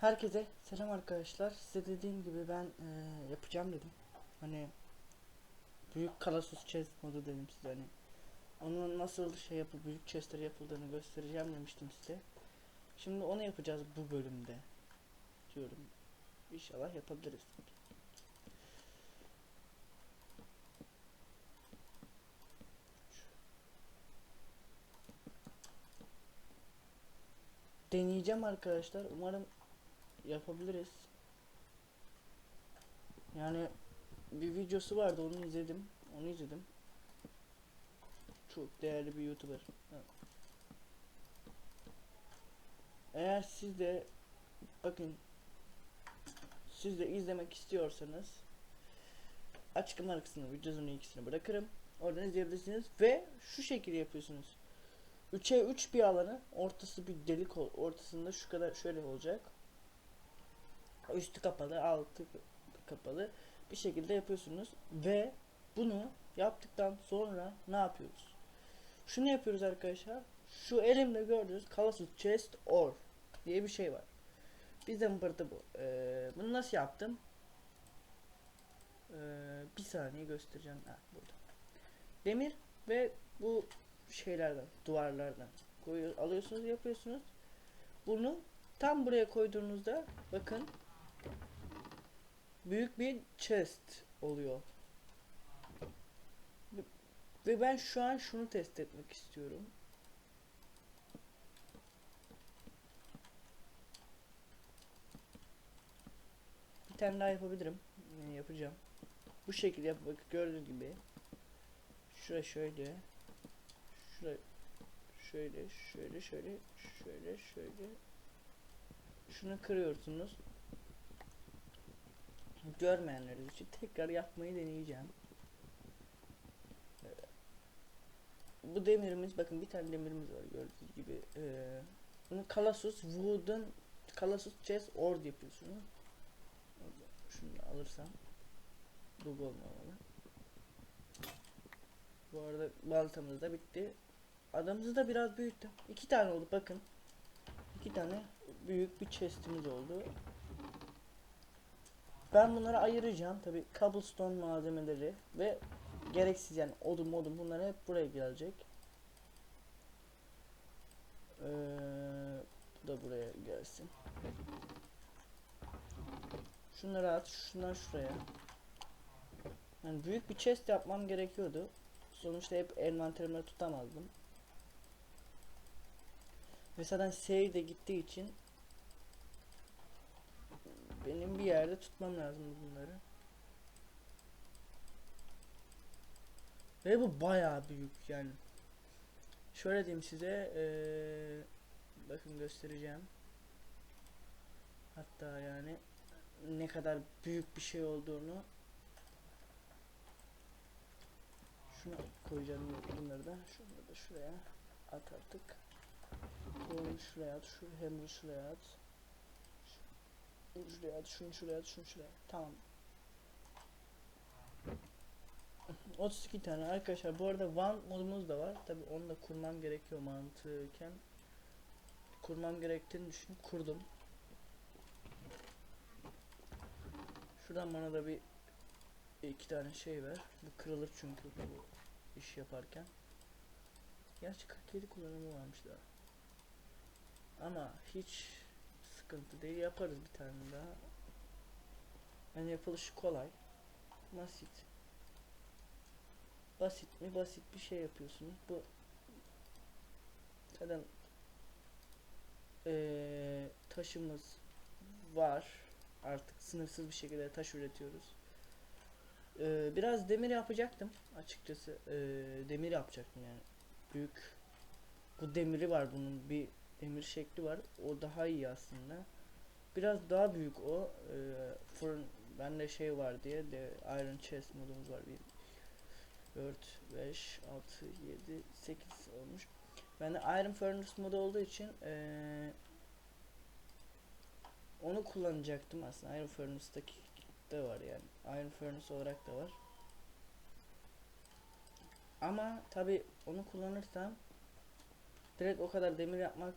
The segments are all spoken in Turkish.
Herkese selam arkadaşlar. Size dediğim gibi ben e, yapacağım dedim. Hani büyük kalasus chest modu dedim size hani. Onun nasıl şey yapıp büyük chestler yapıldığını göstereceğim demiştim size. Şimdi onu yapacağız bu bölümde. Diyorum. İnşallah yapabiliriz. Deneyeceğim arkadaşlar. Umarım yapabiliriz. Yani bir videosu vardı onu izledim. Onu izledim. Çok değerli bir YouTuber. Eğer siz de bakın siz de izlemek istiyorsanız açıklama kısmına videonun ikisini bırakırım. Oradan izleyebilirsiniz ve şu şekilde yapıyorsunuz. 3'e 3 bir alanı ortası bir delik ortasında şu kadar şöyle olacak. Üstü kapalı, altı kapalı bir şekilde yapıyorsunuz ve bunu yaptıktan sonra ne yapıyoruz? Şunu yapıyoruz arkadaşlar. Şu elimde gördüğünüz Colossus Chest Or diye bir şey var. Bizden burada bu. Ee, bunu nasıl yaptım? Ee, bir saniye göstereceğim. Ha, burada. Demir ve bu şeylerden, duvarlardan koyuyor, alıyorsunuz, yapıyorsunuz. Bunu tam buraya koyduğunuzda bakın büyük bir chest oluyor. Ve ben şu an şunu test etmek istiyorum. Bir tane daha yapabilirim. Yani yapacağım. Bu şekilde yap bak gördüğünüz gibi. Şuraya şöyle. Şuraya şöyle şöyle şöyle şöyle şöyle. Şunu kırıyorsunuz. Görmeyenler için tekrar yapmayı deneyeceğim. bu demirimiz bakın bir tane demirimiz var gördüğünüz gibi. Ee, bunu Colossus Wooden Colossus Chest Ord yapıyorsunuz şunu alırsam bug olmamalı. Bu arada baltamız da bitti. Adamımızı da biraz büyüttüm. İki tane oldu bakın. İki tane büyük bir chestimiz oldu ben bunları ayıracağım tabi cobblestone malzemeleri ve gereksiz yani odun modun bunlar hep buraya gelecek. Ee, bu da buraya gelsin. Şunları at, şundan şuraya. Yani büyük bir chest yapmam gerekiyordu. Sonuçta hep envanterimde tutamazdım. Ve zaten save de gittiği için benim bir yerde tutmam lazım bunları. Ve bu bayağı büyük yani. Şöyle diyeyim size. Ee, bakın göstereceğim. Hatta yani ne kadar büyük bir şey olduğunu şunu koyacağım bunları da şunları da şuraya at artık bunu şuraya at şu hem şuraya at şuraya şunu şuraya şunu şuraya. Tamam. 32 tane. Arkadaşlar bu arada one modumuz da var. Tabi onu da kurmam gerekiyor mantıken. Kurmam gerektiğini düşünüp kurdum. Şuradan bana da bir iki tane şey ver. Bu kırılır çünkü bu iş yaparken. Gerçi 47 kullanımı varmış daha ama hiç sıkıntı değil yaparız bir tane daha. Yani yapılışı kolay. Basit. Basit mi? Basit bir şey yapıyorsunuz bu zaten ee, taşımız var. Artık sınırsız bir şekilde taş üretiyoruz. Ee, biraz demir yapacaktım açıkçası. Ee, demir yapacaktım yani. Büyük bu demiri var bunun. Bir demir şekli var o daha iyi aslında biraz daha büyük o ee, fırın bende şey var diye de iron chest modumuz var bir 4, 5, 6, 7, 8 olmuş. Ben de Iron Furnace modu olduğu için ee, onu kullanacaktım aslında. Iron Furnace'daki de var yani. Iron Furnace olarak da var. Ama tabi onu kullanırsam direkt o kadar demir yapmak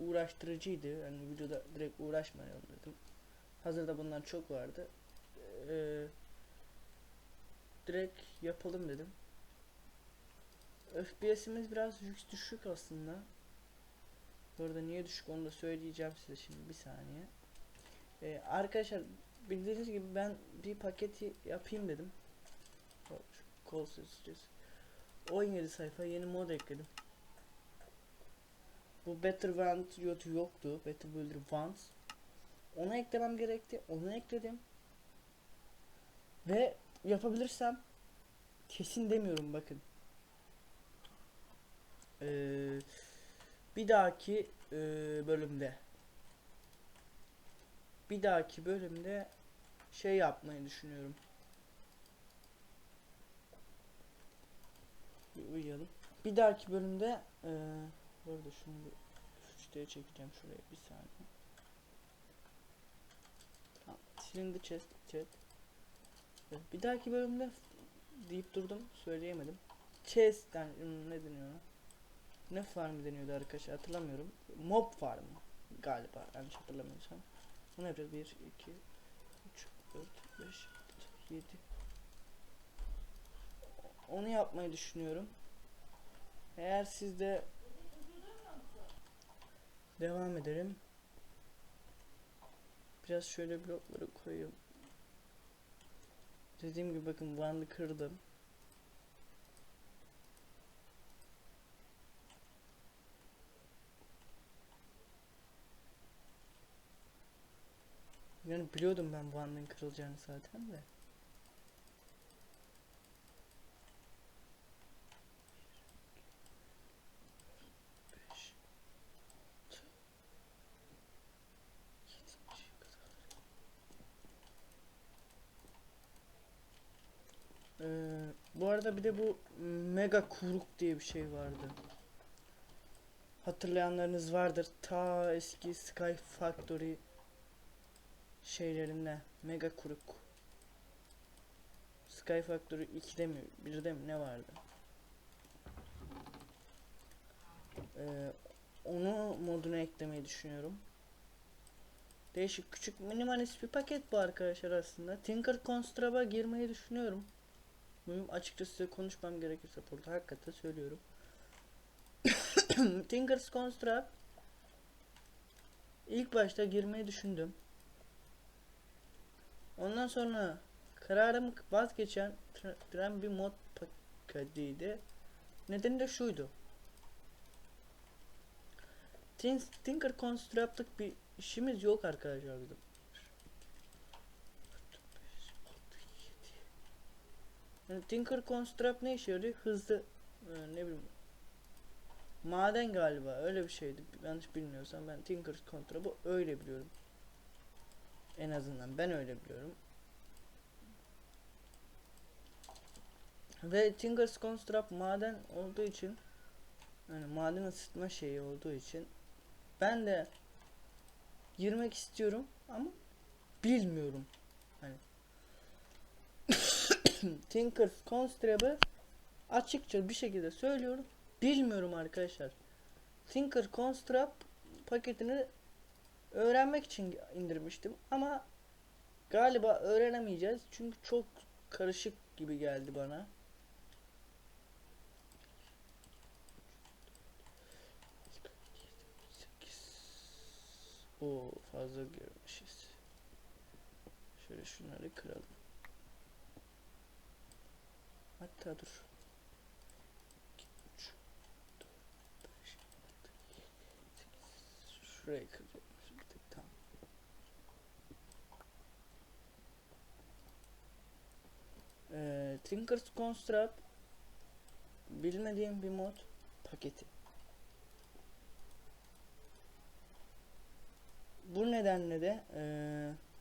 uğraştırıcıydı. Yani videoda direkt uğraşmayalım dedim. Hazırda bundan çok vardı. Ee, direkt yapalım dedim. FPS'imiz biraz düşük aslında. Bu arada niye düşük onu da söyleyeceğim size şimdi bir saniye. Ee, arkadaşlar bildiğiniz gibi ben bir paketi yapayım dedim. Kol sözcüğüz. 17 sayfa yeni mod ekledim. Bu Better yok- yoktu. Better Builder Vans. Onu eklemem gerekti. Onu ekledim. Ve yapabilirsem kesin demiyorum bakın. Ee, bir dahaki e, bölümde bir dahaki bölümde şey yapmayı düşünüyorum. Bir uyuyalım. Bir dahaki bölümde e, bu arada şunu bir 3D'ye çekeceğim şuraya bir saniye. Tamam. Silindi chest chat. Evet, Bir dahaki bölümde deyip durdum söyleyemedim. Chest yani hmm, ne deniyor? Ne farm deniyordu arkadaşlar hatırlamıyorum. Mob farm galiba yanlış hatırlamıyorsam. Bunu yapacağız 1 2 3 4 5 6 7 Onu yapmayı düşünüyorum. Eğer siz de devam ederim. Biraz şöyle blokları koyayım. Dediğim gibi bakın bandı kırdım. Yani biliyordum ben bandın kırılacağını zaten de. Beş, altı, yedinciye kadar. Ee, arada bir de bu mega kuruk diye bir şey vardı. Hatırlayanlarınız vardır. Ta eski Sky Factory şeylerinde mega kuruk. Sky Factory 2'de mi 1'de mi ne vardı? Ee, onu moduna eklemeyi düşünüyorum. Değişik küçük minimalist bir paket bu arkadaşlar aslında. Tinker Constrap'a girmeyi düşünüyorum. Benim açıkçası konuşmam gerekirse burada hakikaten söylüyorum. Tinker's Constrap ilk başta girmeyi düşündüm. Ondan sonra kararımı vazgeçen tr- tren bir mod paketiydi. Nedeni de şuydu. Tin- Tinker Construct'lık bir işimiz yok arkadaşlar bizim. Yani Tinker Construct ne işe yarıyor? Hızlı e, ne bileyim maden galiba öyle bir şeydi. Yanlış bilmiyorsam ben Tinker Construct'ı öyle biliyorum. En azından ben öyle biliyorum. Ve Tinker's Construct maden olduğu için yani maden ısıtma şeyi olduğu için ben de girmek istiyorum ama bilmiyorum. Tinker's Construct'ı açıkça bir şekilde söylüyorum. Bilmiyorum arkadaşlar. Tinker Construct paketini öğrenmek için indirmiştim ama galiba öğrenemeyeceğiz çünkü çok karışık gibi geldi bana. O fazla görmüşüz. Şöyle şunları kıralım. Hatta dur. 2, 3, 4, 5, 6, 7, 8. Şurayı kıracağım. Bir tek tam. Ee, Tinker's Construct bilmediğim bir mod paketi. Bu nedenle de eee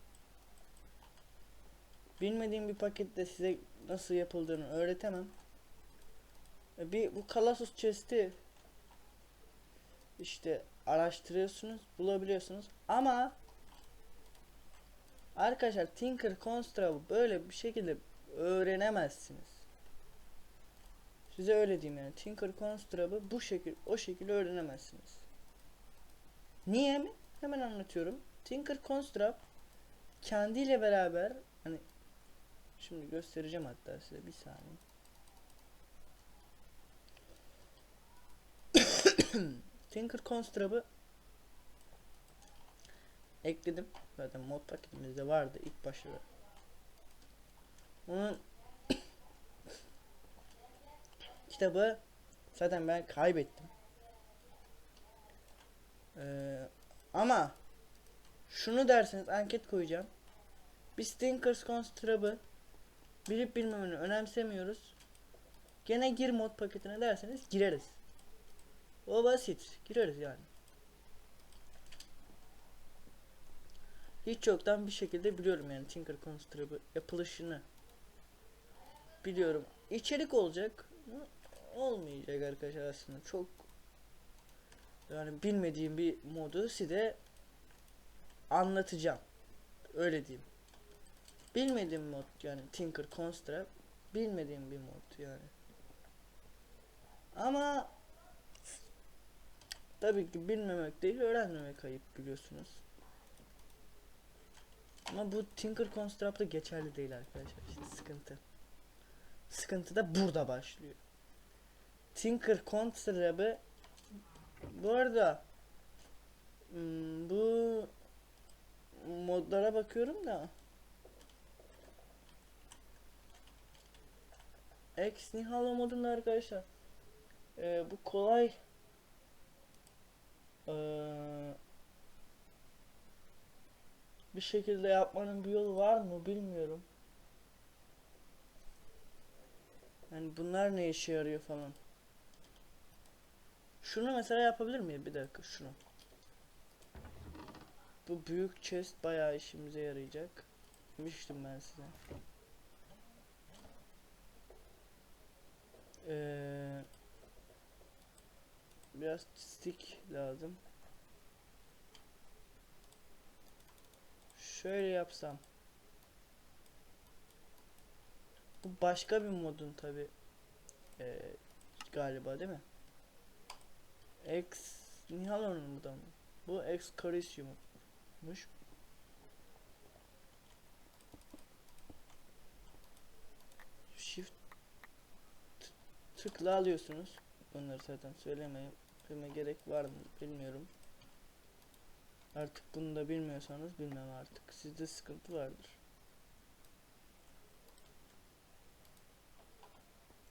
bilmediğim bir pakette size nasıl yapıldığını öğretemem. E, Bir bu Kalasus chest'i işte araştırıyorsunuz, bulabiliyorsunuz ama arkadaşlar Tinker Construct'ı böyle bir şekilde öğrenemezsiniz. Size öyle diyeyim yani. Tinker Construct'ı bu şekil o şekilde öğrenemezsiniz. Niye mi? Hemen anlatıyorum. Tinker Construct kendiyle beraber hani şimdi göstereceğim hatta size bir saniye. Tinker Construct'ı ekledim. Zaten mod paketimizde vardı ilk başta. Onun kitabı zaten ben kaybettim. Ee, ama şunu derseniz anket koyacağım. Biz Thinkers Construct'ı bilip bilmemeni önemsemiyoruz. Gene gir mod paketine derseniz gireriz. O basit. Gireriz yani. Hiç yoktan bir şekilde biliyorum yani Tinker Construct'ı yapılışını. Biliyorum. İçerik olacak. mı? Olmayacak arkadaşlar aslında. Çok yani bilmediğim bir modu size anlatacağım. Öyle diyeyim. Bilmediğim mod yani Tinker Construct bilmediğim bir mod yani. Ama tabii ki bilmemek değil öğrenmemek ayıp biliyorsunuz. Ama bu Tinker Construct'ta geçerli değil arkadaşlar. İşte sıkıntı. Sıkıntı da burada başlıyor. Tinker Construct'ı bu arada hmm, bu modlara bakıyorum da X Nihalo modunda arkadaşlar ee, bu kolay ee, bir şekilde yapmanın bir yolu var mı bilmiyorum. Yani bunlar ne işe yarıyor falan. Şunu mesela yapabilir miyim? Bir dakika şunu. Bu büyük chest bayağı işimize yarayacak. Demiştim ben size. Ee, biraz stick lazım. Şöyle yapsam. Bu başka bir modun tabi. Ee, galiba değil mi? X Nihalo'nun bu da mı? Bu X Carisium'muş. Tıkla alıyorsunuz. Bunları zaten söylemeye gerek var mı bilmiyorum. Artık bunu da bilmiyorsanız bilmem artık. Sizde sıkıntı vardır.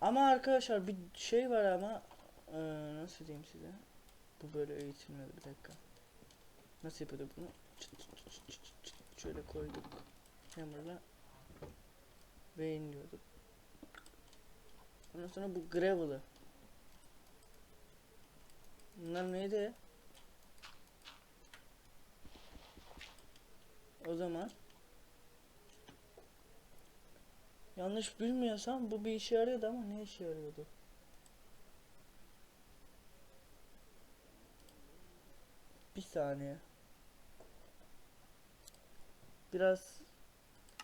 Ama arkadaşlar bir şey var ama eee, nasıl diyeyim size? Bu böyle eğitilmiyordu bir dakika. Nasıl yapıyorduk bunu? Çıt çıt çıt çıt çıt şöyle koyduk. Hammer'la ve inliyorduk. Ondan sonra bu gravel'ı. Bunlar neydi? O zaman yanlış bilmiyorsam bu bir işe yarıyordu ama ne işe yarıyordu? Bir saniye. Biraz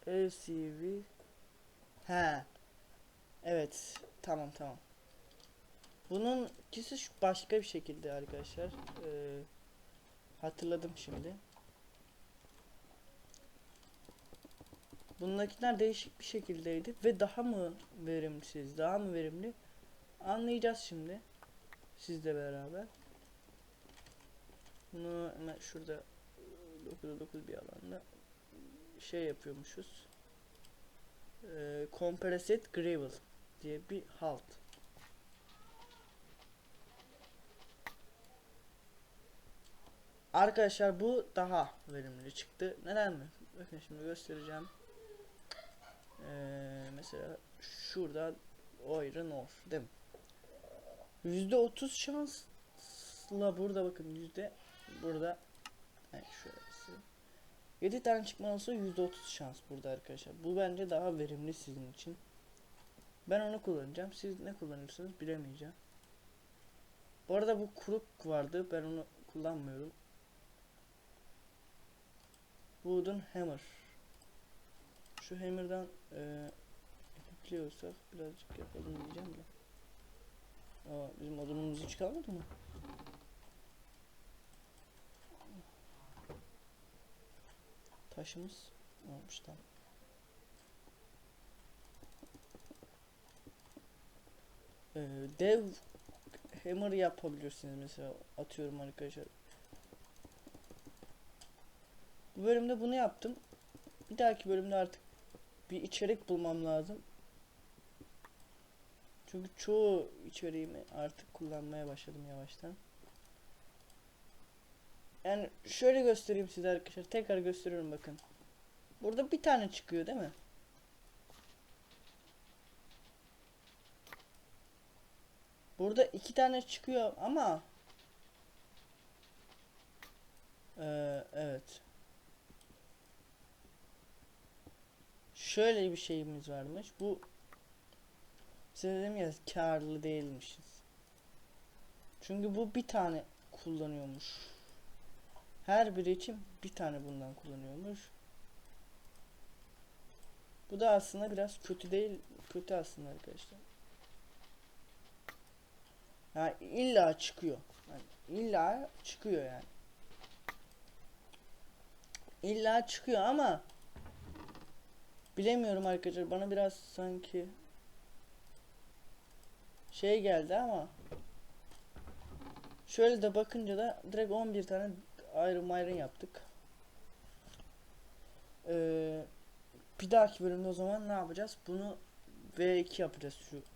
LCV He. Evet. Tamam tamam. Bunun ikisi şu başka bir şekilde arkadaşlar. Ee, hatırladım şimdi. Bundakiler değişik bir şekildeydi ve daha mı verimsiz, daha mı verimli anlayacağız şimdi sizle beraber. Bunu hemen şurada 9'a 9 bir alanda şey yapıyormuşuz. Ee, Compressed Gravel diye bir halt. Arkadaşlar bu daha verimli çıktı. Neden mi? Bakın şimdi göstereceğim. Ee, mesela şurada Iron Ore değil mi? Yüzde otuz şansla burada bakın yüzde burada yani şurası 7 tane çıkma olsa yüzde otuz şans burada arkadaşlar. Bu bence daha verimli sizin için. Ben onu kullanacağım. Siz ne kullanırsınız bilemeyeceğim. Bu arada bu kuruk vardı. Ben onu kullanmıyorum. Wooden Hammer. Şu hammer'dan e, ekliyorsak birazcık yapalım diyeceğim de. Aa, bizim odunumuz hiç kalmadı mı? Taşımız olmuş tamam. Ee, dev hammer yapabilirsiniz mesela atıyorum arkadaşlar. Bu bölümde bunu yaptım. Bir dahaki bölümde artık bir içerik bulmam lazım. Çünkü çoğu içeriğimi artık kullanmaya başladım yavaştan. Yani şöyle göstereyim size arkadaşlar. Tekrar gösteriyorum bakın. Burada bir tane çıkıyor değil mi? Burada iki tane çıkıyor ama Ee, evet. Şöyle bir şeyimiz varmış. Bu size dedim ya karlı değilmişiz. Çünkü bu bir tane kullanıyormuş. Her biri için bir tane bundan kullanıyormuş. Bu da aslında biraz kötü değil. Kötü aslında arkadaşlar. Ha illa çıkıyor. Yani illa çıkıyor yani. İlla çıkıyor ama bilemiyorum arkadaşlar bana biraz sanki şey geldi ama şöyle de bakınca da direkt 11 tane Iron Iron yaptık. Ee, bir dahaki bölümde o zaman ne yapacağız? Bunu V2 yapacağız şu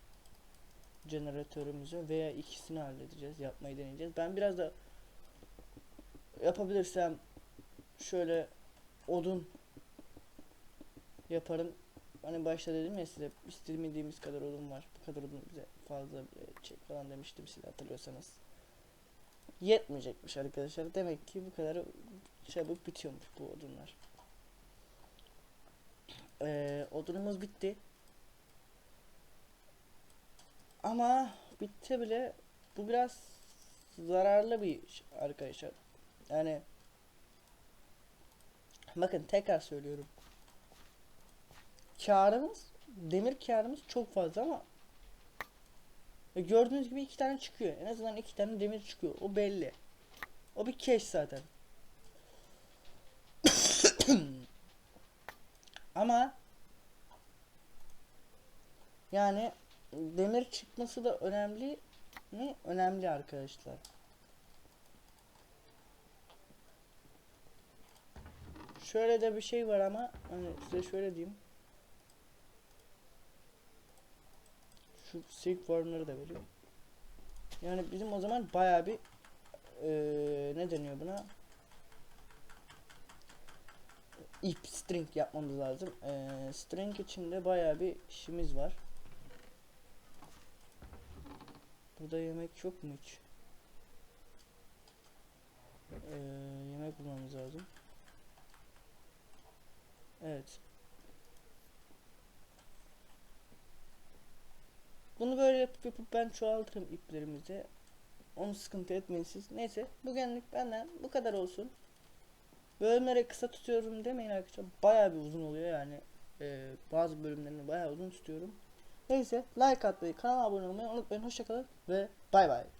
jeneratörümüzü veya ikisini halledeceğiz. Yapmayı deneyeceğiz. Ben biraz da yapabilirsem şöyle odun yaparım. Hani başta dedim ya size istemediğimiz kadar odun var. Bu kadar odun bize fazla çek falan demiştim size hatırlıyorsanız. Yetmeyecekmiş arkadaşlar. Demek ki bu kadar çabuk bitiyormuş bu odunlar. Ee, odunumuz bitti. Ama bitti bile bu biraz zararlı bir iş arkadaşlar. Yani bakın tekrar söylüyorum. Karımız demir karımız çok fazla ama e, gördüğünüz gibi iki tane çıkıyor. En azından iki tane demir çıkıyor. O belli. O bir keş zaten. ama yani demir çıkması da önemli mi? Önemli arkadaşlar. Şöyle de bir şey var ama hani size şöyle diyeyim. Şu silk worm'ları da veriyor. Yani bizim o zaman bayağı bir eee, ne deniyor buna? ip string yapmamız lazım. Eee, string içinde bayağı bir işimiz var. Burada yemek yok mu hiç? Eee, yemek bulmamız lazım. Evet. Bunu böyle yapıp yapıp ben çoğaltırım iplerimizi. Onu sıkıntı etmeyin siz. Neyse bugünlük benden bu kadar olsun. Bölümleri kısa tutuyorum demeyin arkadaşlar. Bayağı bir uzun oluyor yani. Ee, bazı bölümlerini bayağı uzun tutuyorum. Neyse like atmayı, kanala abone olmayı unutmayın. Hoşçakalın ve bay bay.